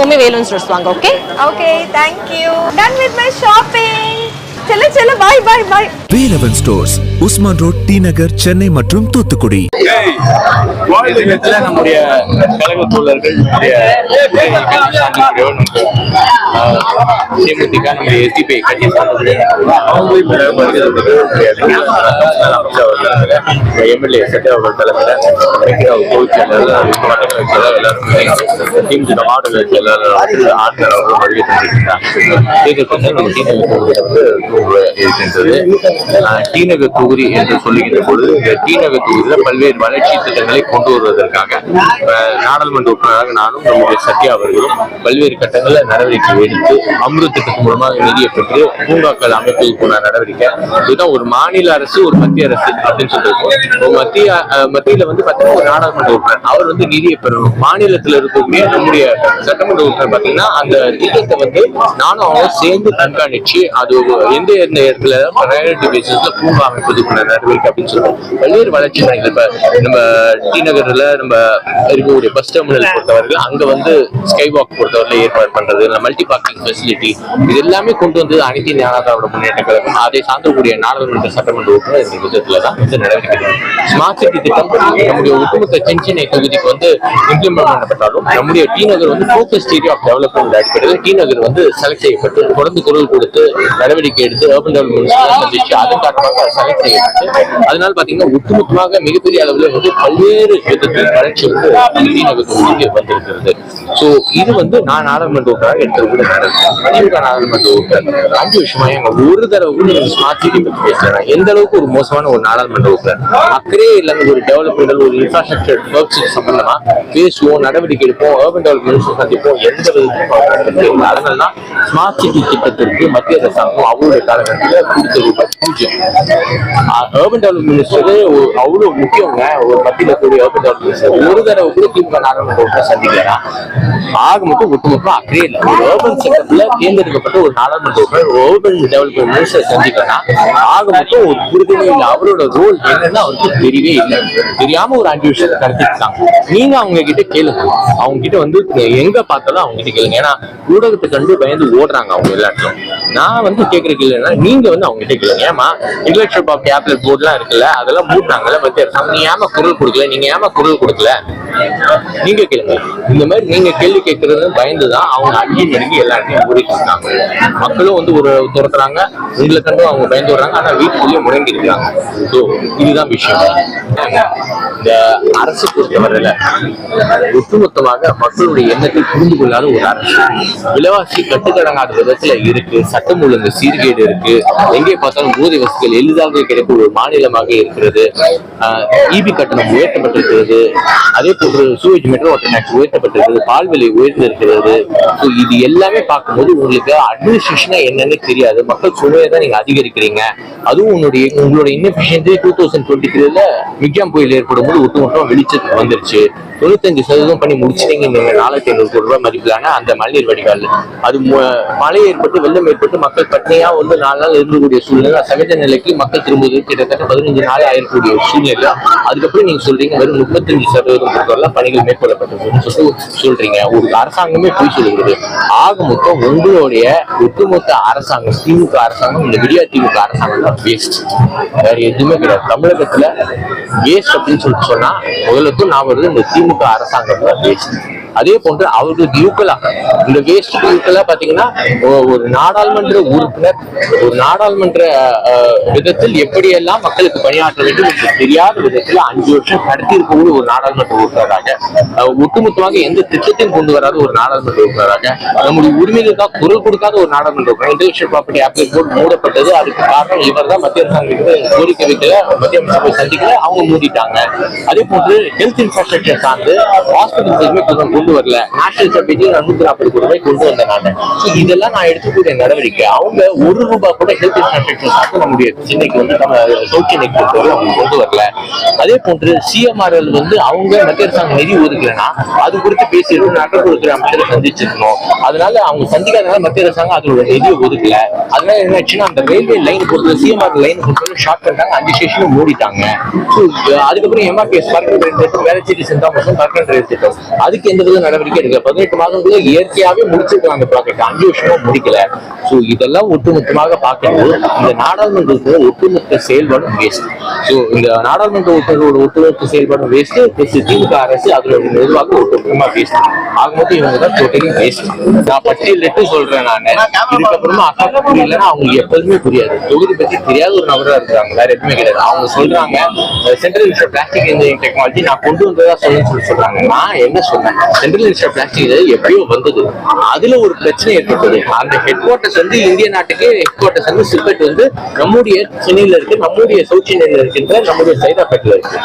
எப்பவுமே வேலூன் ஸ்டோர்ஸ் வாங்க okay okay thank you done with my shopping செல்ல செல்ல bye bye bye Velavan stores Usman road T Nagar Chennai மற்றும் தூத்துக்குடி வாழ்க்கையில நம்முடைய கழக தோழர்கள் தேமுதிக நம்முடைய எஸ்டிபி கட்சி அவங்க எம்எல்ஏ சட்டை அவர்கள் தலைமையில் அமைச்சர் எல்லாரும் திமுக மாவட்ட செயலாளர் அவர்கள் அவர்கள் வருகை தந்திருக்கிறார் வந்து தொகுதி என்று சொல்லுகின்ற பொழுது இந்த டிநகர் தொகுதியில் பல்வேறு வளர்ச்சி திட்டங்களை கொண்டு வருவதற்காக நாடாளுமன்ற உறுப்பினராக நானும் நம்முடைய சத்யா அவர்களும் பல்வேறு கட்டங்களில் நடவடிக்கை எடுத்து அமிர்த திட்டத்தின் மூலமாக நிதியை பெற்று பூங்காக்கள் அமைப்பதற்கான நடவடிக்கை. இதுதான் ஒரு மாநில அரசு ஒரு மத்திய அரசு அப்படின்னு சொல்றது. மத்திய மத்தியில வந்து பார்த்தீங்கன்னா ஒரு நாடாளுமன்ற உறுப்பினர் அவர் வந்து நிதியை பெறணும். மாநிலத்தில் இருக்கக்கூடிய நம்முடைய சட்டமன்ற உறுப்பினர் பார்த்தீங்கன்னா அந்த திட்டத்தை வந்து நானும் அவங்க சேர்ந்து கண்காணிச்சு அது எந்த எந்த இடத்துல ப்ரையாரிட்டி பேசிஸ்ல பூங்கா அமைப்பதற்கான நடவடிக்கை அப்படின்னு சொல்லுவோம் பல்வேறு வளர்ச்சி பணிகள் இப்ப நம்ம டி நகர்ல நம்ம இருக்கக்கூடிய பஸ் டெர்மினல் பொறுத்தவரைக்கும் அங்க வந்து ஸ்கை வாக் பொறுத்தவரை ஏற்பாடு பண்றது மல்டி பார்க்கிங் ஃபெசிலிட்டி இது எல்லாமே கொண்டு வந்து அனைத்து ஞானதாவோட முன்னேற்ற கழகம் அதை சார்ந்தக்கூடிய நாடாளுமன்ற சட்டமன்ற உறுப்பினர் இந்த விதத்துல தான் வந்து நடவடிக்கை ஸ்மார்ட் சிட்டி திட்டம் நம்முடைய ஒட்டுமொத்த தென்சென்னை தொகுதிக்கு வந்து இம்ப்ளிமெண்ட் பண்ணப்பட்டாலும் நம்முடைய டி நகர் வந்து ஃபோக்கஸ் ஏரியா ஆஃப் டெவலப்மெண்ட் அடிப்படையில் டி நகர் வந்து செலக்ட் செய்யப்பட்டு தொடர்ந்து குரல் கொடுத்து நடவடிக்கை எடுத்து அர்பன் டெவலப்மெண்ட் சந்திச்சு அதன் காரணமாக செலக்ட் செய்யப்பட்டு அதனால பாத்தீங்கன்னா ஒட்டுமொத்தமாக மிகப்பெரிய அளவில் வந்து பல்வேறு விதத்தில் வளர்ச்சி வந்து டி இங்கே வந்திருக்கிறது. ஸோ இது வந்து நான் நாடாளுமன்ற உறுப்பினராக எடுத்துக்கூடிய நடவடிக்கை திமுக நாடாளுமன்ற உறுப்பினர். அஞ்சு வருஷமா எங்க ஒரு தடவை கூட நீங்க ஸ்மார்ட் சிட்டி பத்தி பேசுறேன் எந்த அளவுக்கு ஒரு மோசமான ஒரு நாடாளுமன்ற உறுப்பினர்? அக்கறையே இல்லாத ஒரு டெவலப்மெண்ட் ஒரு இன்ஃப்ராஸ்ட்ரக்சர் ஒர்க்ஸ் சம்பந்தமா பேசுவோம் நடவடிக்கை எடுப்போம் அர்பன் டெவலப்மெண்ட் சந்திப்போம் எந்த விதத்திலும் அதனால தான் ஸ்மார்ட் சிட்டி திட்டத்திற்கு மத்திய அரசாங்கம் அவருடைய காலகட்டத்தில் கொடுத்த ரூபாய் பூஜ்ஜியம். அர்பன் டெவலப்மெண்ட் மினிஸ்டர் அவ்வளோ முக்கியங்க. ஒரு மத்தியில் கூடிய urban டெவலப்மெண்ட் மினிஸ்டர் ஒரு தடவை கூட திமுக நாடாளுமன்ற உறுப்பினர் சந்திக்கலாம் ஆக மட்டும் ஒட்டுமொத்தம் அக்கறையே இல்லை. ஒரு urban செக்டர்ல தேர்ந்தெடுக்கப்பட்ட ஒரு நாடாளுமன்ற உறுப்பினர் urban டெவலப்மெண்ட் மினிஸ்டர் சந்திக்கலாம் ஆக மட்டும் ஒரு புரிதலே இல்லை அவரோட ரோல் என்னன்னு அவருக்கு தெரியவே இல்லை. தெரியாம ஒரு அஞ்சு விஷயத்தை கடத்திட்டாங்க நீங்க அவங்க கிட்ட கேளுங்க. அவங்க கிட்ட வந்து எங்க பார்த்தாலும் அவங்க கிட்ட கேளுங்க. ஏன்னா ஊடகத்தை கண்டு பயந்து ஓடுறாங்க அவங்க எல்லாத்தையும் நான் வந்து கேட்கறதுக்கு இல்லைன்னா நீங்க வந்து அவங்க கிட்ட கேளுங்க ஏமா இன்டெலக்சுவல் ஆஃப் டேப்லெட் போர்ட்லாம் இருக்குல்ல அதெல்லாம் மூடினாங்கல்ல மத்திய அரசாங்கம் நீ ஏமா குரல் கொடுக்கல? நீங்க ஏமா குரல் கொடுக்கல? நீங்க கேளுங்க. இந்த மாதிரி நீங்க கேள்வி கேட்கறது பயந்துதான் அவங்க அஞ்சு நெருங்கி எல்லாருமே மூடிட்டு இருக்காங்க. மக்களும் வந்து ஒரு துரத்துறாங்க உங்களை கண்டு அவங்க பயந்து வர்றாங்க ஆனா வீட்டுக்குள்ளேயே முடங்கி இருக்காங்க. ஸோ இதுதான் விஷயம். இந்த அரசு பொறுத்தவரையில ஒட்டுமொத்தமாக மக்களுடைய எண்ணத்தை புரிந்து கொள்ளாத ஒரு அரசு. விலைவாசி கட்டுக்கடங்காத விதத்துல இருக்கு சட்டம் ஒழுங்கு சீர்கேடு இருக்கு. எங்கே பார்த்தாலும் போதை வசதிகள் எளிதாக கிடைக்கும் ஒரு மாநிலமாக இருக்கிறது. இபி கட்டணம் உயர்த்தப்பட்டிருக்கிறது. அதே போன்று சூவேஜ் மெட்ரோ வாட்டர் டேக்ஸ் உயர்த்தப்பட்டிருக்கிறது. பால் விலை உயர்ந்திருக்கிறது. ஸோ இது எல்லாமே பார்க்கும்போது உங்களுக்கு அட்மினிஸ்ட்ரேஷனா என்னன்னு தெரியாது. மக்கள் சுமையை தான் நீங்க அதிகரிக்கிறீங்க. அதுவும் உன்னுடைய உங்களோட இன்னபிஷியன்சி டூ தௌசண்ட் டுவெண்ட்டி த்ரீல மிக்ஜாம் புயல் ஏற்படும் போது ஒட்டுமொத்தம் வெளிச்சத்துக்கு வந்துருச்சு. தொண்ணூத்தஞ்சு சதவீதம் பண்ணி முடிச்சிட்டீங்க. நீங்க நாலாயிரத்தி ஐநூறு கோடி ரூபாய் மதிப்பிலான அந்த மழைநீர் வடிகால் அது மழை ஏற்பட்டு வெள்ளம் ஏற்பட்டு மக்கள் பட்னியா வந்து நாலு நாள் இருக்கக்கூடிய சூழ்நிலை. சகஜ நிலைக்கு மக்கள் திரும்புவது கிட்டத்தட்ட பதினஞ்சு நாள் ஆயிருக்கக்கூடிய சூழ்நிலை அதுக்கப்புறம் நீங்க சொல்றீங்க வெறும் முப்பத்தஞ்சு சதவீதம் பொறுத்தவரை பணிகள் மேற்கொள்ளப்பட்டதுன்னு சொல்லிட்டு சொல்றீங்க. ஒரு அரசாங்கமே போய் சொல்லுகிறது. ஆக மொத்தம் உங்களுடைய ஒட்டுமொத்த அரசாங்கம் திமுக அரசாங்கம் இந்த விடியா திமுக அரசாங்கம் தான் வேஸ்ட் வேற எதுவுமே கிடையாது. தமிழகத்துல வேஸ்ட் அப்படின்னு சொல்லிட்டு சொன்னா முதலுக்கும் நான் வருது இந்த திமுக அரசாங்கம் தான் வேஸ்ட் அதே போன்று அவர்களுக்கு யூக்கலாக இந்த வேஸ்ட் ஈக்குவலா பாத்தீங்கன்னா ஒரு நாடாளுமன்ற உறுப்பினர் ஒரு நாடாளுமன்ற விதத்தில் எப்படியெல்லாம் மக்களுக்கு பணியாற்ற வேண்டும் என்று தெரியாத விதத்தில் அஞ்சு வருஷம் கடத்தி இருக்கக்கூடிய ஒரு நாடாளுமன்ற உறுப்பினராக. ஒட்டுமொத்தமாக எந்த திட்டத்தையும் கொண்டு வராத ஒரு நாடாளுமன்ற உறுப்பினராக. நம்முடைய உரிமைகளுக்காக குரல் கொடுக்காத ஒரு நாடாளுமன்ற உறுப்பினர். இன்டெலக்சுவல் ப்ராப்பர்ட்டி ஆப்ளிக் போர்டு மூடப்பட்டது. அதுக்கு காரணம் இவர் தான் மத்திய அரசாங்கத்துக்கு கோரிக்கை வைக்கல மத்திய அமைச்சர் சந்திக்கல அவங்க மூடிட்டாங்க. அதே போன்று ஹெல்த் இன்ஃப்ராஸ்ட்ரக்சர் சார்ந்து ஹாஸ்பிட்டல் எதுவுமே கொஞ்சம் கொண்டு வரல. நேஷனல் சர்வீஸ் நூத்தி நாற்பது கோடி ரூபாய் கொண்டு வந்தேன் நான். இதெல்லாம் நான் எடுத்துக்கூடிய நடவடிக்கை. அவங்க ஒரு ரூபாய் கூட ஹெல்த் இன்ஃப்ராஸ்ட்ரக்சர் சார்ந்து நம்முடைய சென்னைக்கு வந்து நம்ம சவுத் பொறுத்தவரை அவங்க கொண்டு வரல. அதே போன்று சிஎம்ஆர்எல் வந்து அவங்க மத்திய அரசாங்கம் நிதி ஒதுக்கலைன்னா அது குறித்து பேசியிருக்கணும் நகர்ப்புறத்துறை அமைச்சரை சந்திச்சிருக்கணும் அதனால அவங்க சந்திக்காதனால மத்திய அரசாங்கம் அதோட நிதியை ஒதுக்கல. அதனால என்ன ஆச்சுன்னா அந்த ரயில்வே லைன் பொறுத்த சிஎம்ஆர் லைன் பொறுத்தவரை ஷார்ட் பண்ணிட்டாங்க அஞ்சு ஸ்டேஷனும் மூடிட்டாங்க. அதுக்கப்புறம் எம்ஆர்பிஎஸ் பறக்க ரயில் திட்டம் வேலை செய்தி சென்றாமசம் பறக்க ரயில் திட்டம் அதுக்கு எந்த வித நடவடிக்கை எடுக்கல. பதினெட்டு மாதங்களுக்குள்ள இயற்கையாகவே முடிச்சிருக்கலாம் அந்த ப்ராஜெக்ட் அஞ்சு வருஷமா முடிக்கல. ஸோ இதெல்லாம் ஒட்டுமொத்தமாக பார்க்கும்போது இந்த நாடாளுமன்றத்தில் ஒட்டுமொத்த செயல்பாடும் வேஸ்ட் சோ இந்த நாடாளுமன்ற உத்தரவோட ஒத்துழைப்பு செயல்பாடும் வேஸ்ட் பிளஸ் திமுக அரசு அதோட நிர்வாகம் ஒட்டுமொத்தமா வேஸ்ட் ஆகும்போது இவங்க தான் டோட்டலி வேஸ்ட் நான் பட்டியலிட்டு சொல்றேன் நான். இதுக்கப்புறமா அக்கா புரியலன்னா அவங்க எப்போதுமே புரியாது. தொகுதி பத்தி தெரியாத ஒரு நபரா இருக்காங்க. வேற எதுவுமே கிடையாது. அவங்க சொல்றாங்க central minister plastic engineering technology நான் கொண்டு வந்ததா சொல்லுன்னு சொல்லி சொல்றாங்க. நான் என்ன சொன்னேன்? சென்ட்ரல் மினிஸ்டர் பிளாஸ்டிக் எப்பயோ வந்தது. அதுல ஒரு பிரச்சனை ஏற்பட்டது. அந்த ஹெட் குவார்ட்டர்ஸ் வந்து இந்திய நாட்டுக்கு ஹெட் குவார்ட்டர்ஸ் வந்து சிப்பெட் வந்து நம்முடைய சென்னையில இருக்கு நம்முடைய சவுத் சென்னையில இருக்கின்ற நம்முடைய சைதாப்பேட்டில் இருக்கு.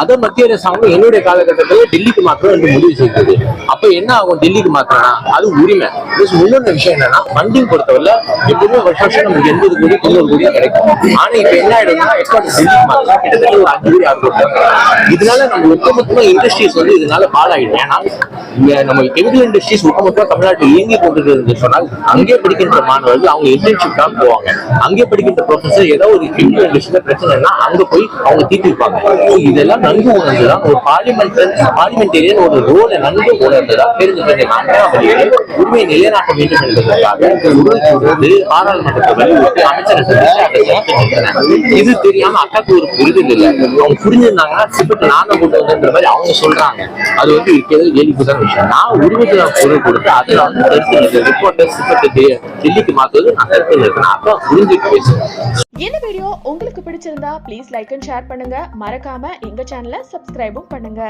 அதை மத்திய அரசாங்கம் என்னுடைய காலகட்டத்தில் டெல்லிக்கு மாத்திரம் என்று முடிவு செய்தது. அப்ப என்ன ஆகும் டெல்லிக்கு மாத்திரம்னா அது உரிமை. Plus இன்னொரு விஷயம் என்னன்னா ஃபண்டிங் பொறுத்தவரை எப்பவுமே வருஷம் வருஷம் நமக்கு எண்பது கோடி தொண்ணூறு கோடி கிடைக்கும். ஆனா இப்ப என்ன ஆயிடும்னா எக்ஸ்போர்ட் டெல்லிக்கு மாத்திரம் கிட்டத்தட்ட ஒரு அஞ்சு கோடி ஆறு கோடி இதனால நம்ம ஒட்டுமொத்தமா இண்டஸ்ட்ரீஸ் வந்து இதனால பாலாயிடும் ஏன்னா நம்ம கெமிக்கல் இண்டஸ்ட்ரீஸ் ஒட்டுமொத்தமா தமிழ்நாட்டில் இயங்கி கொண்டிருக்கிறது சொன்னால் அங்கே படிக்கின்ற மாணவர்கள் அவங்க இன்டர்ன்ஷிப் தான் போவாங்க. அங்கே படிக்கின்ற ப்ரொஃபஸர் ஏதோ ஒரு விஷயத்த இண்டஸ்ட்ரியில பிரச்சனைனா அங்க போய் அவங்க தீர்த்திருப்பாங்க இதெல்லாம் நன்கு உணர்ந்துதான் ஒரு பார்லிமெண்ட் பார்லிமெண்டேரியன் ஒரு ரோலை நன்கு உணர்ந்துதான் தெரிஞ்சு தெரிஞ்ச அமராவதியை உரிமையை நிலைநாட்ட வேண்டும் என்பதற்காக குரல் கொடுத்து பாராளுமன்றத்தை வலியுறுத்தி அமைச்சரை இது தெரியாம அக்காக்கு ஒரு புரிதல் இல்லை. அவங்க புரிஞ்சிருந்தாங்கன்னா சிப்பட்டு நானும் கொண்டு வந்தேன்ற மாதிரி அவங்க சொல்றாங்க. அது வந்து இருக்கிறது கேள்விக்குதான் விஷயம். நான் உரிமைக்கு நான் கொடுத்து அதை நான் வந்து கருத்து நிறுத்தேன் டெல்லிக்கு மாத்துவது நகரத்தில் இருக்கணும் நிறுத்தினேன் புரிஞ்சுட்டு பேசுறேன் இந்த வீடியோ உங்களுக்கு பிடிச்சிருந்தா ப்ளீஸ் லைக் அண்ட் ஷேர் பண்ணுங்க. மறக்காம எங்க சேனலை சப்ஸ்கிரைபும் பண்ணுங்க.